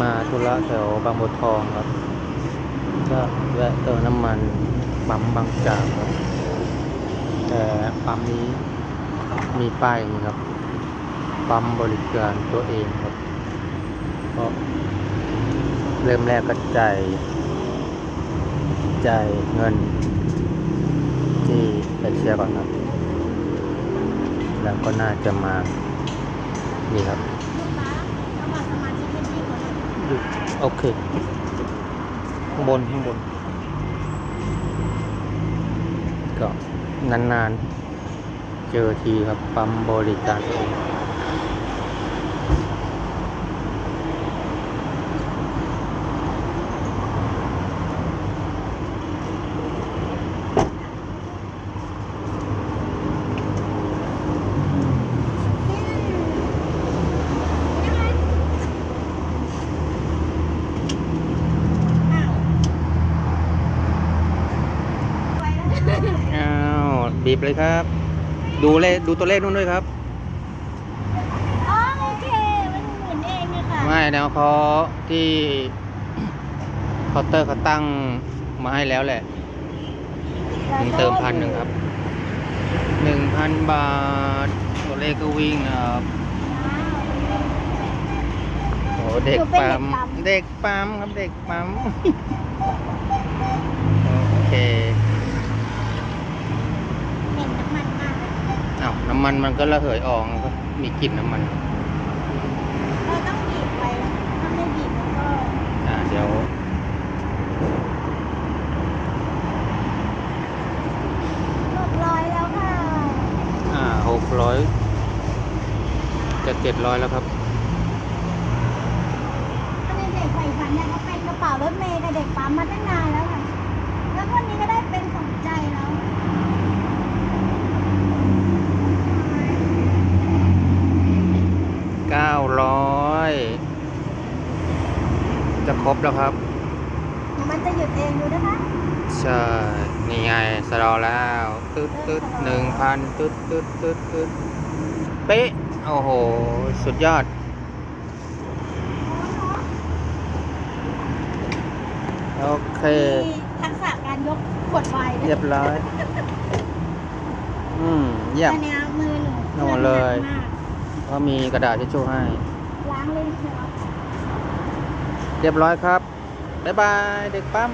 มาธุระแถวบางบัวทองครับ ก็แวะเติมน้ำมันปั๊มบางจากครับแต่ปั๊มนี้มีป้ายนี้ครับ ปั๊มบริการตัวเองครับก็เริ่มแรกก็จ่ายจ่ายเงิน ที่แคชเชียร์ก่อนครับ แล้วก็น่าจะมา นี่ครับ โอเค ข้างบน ข้างบน ก็นาน ๆ เจอทีครับ ปั๊มบริการ องอ้าวบีบเลยครับ ดูเลขดูตัวเลขนู่นด้วยครับอ๋อโอเค มันหมุนเองอะค่ะไม่แนวเขาที่เคาน์เตอร์เขาตั้งมาให้แล้วแหละมีเติมพันหนึ่งครับหนึ่งพันบาท ตัวเลขก็วิ่งครับโอ้เด็กปั๊มเด็กปั๊มครับเด็กปั๊ม โอเค เหม็นน้ำมันมากเลย อ้าวน้ำมันมันก็ระเหยออกครับมีกลิ่นน้ำมันเราต้องบีบไปถ้าไม่บีบมันก็อ่าเดี๋ยวหลบร้อยแล้วค่ะอ่าหกร้อยจะเจ็ดร้อยแล้วครับถ้าในเด็กใฝ่ฝันเนี่ยเขาเป็นกระเป๋ารถเมย์กับเด็กปั๊มมาตั้งนานแล้วค่ะ แล้ววันนี้ก็ได้เป็นสมใจแล้ว เก้าร้อยจะครบแล้วครับ มันจะหยุดเองดูนะคะ ใช่ นี่ไงสรอแล้วตึ๊ดตึ๊ดหนึ่งพันตึ๊ดตึ๊ดตึ๊ดตึ๊ดเป๊ะ โอ้โห สุดยอด โอเคมีทักษะการยกขวดไวน์เรียบร้อย อืม เยี่ยมอันเนี้ยมือหนูโน่นเลยหนัก มากก็มีกระดาษทิชชู่ให้ ล้างเลยเถอะเรียบร้อยครับ บ๊ายบาย เด็กปั๊ม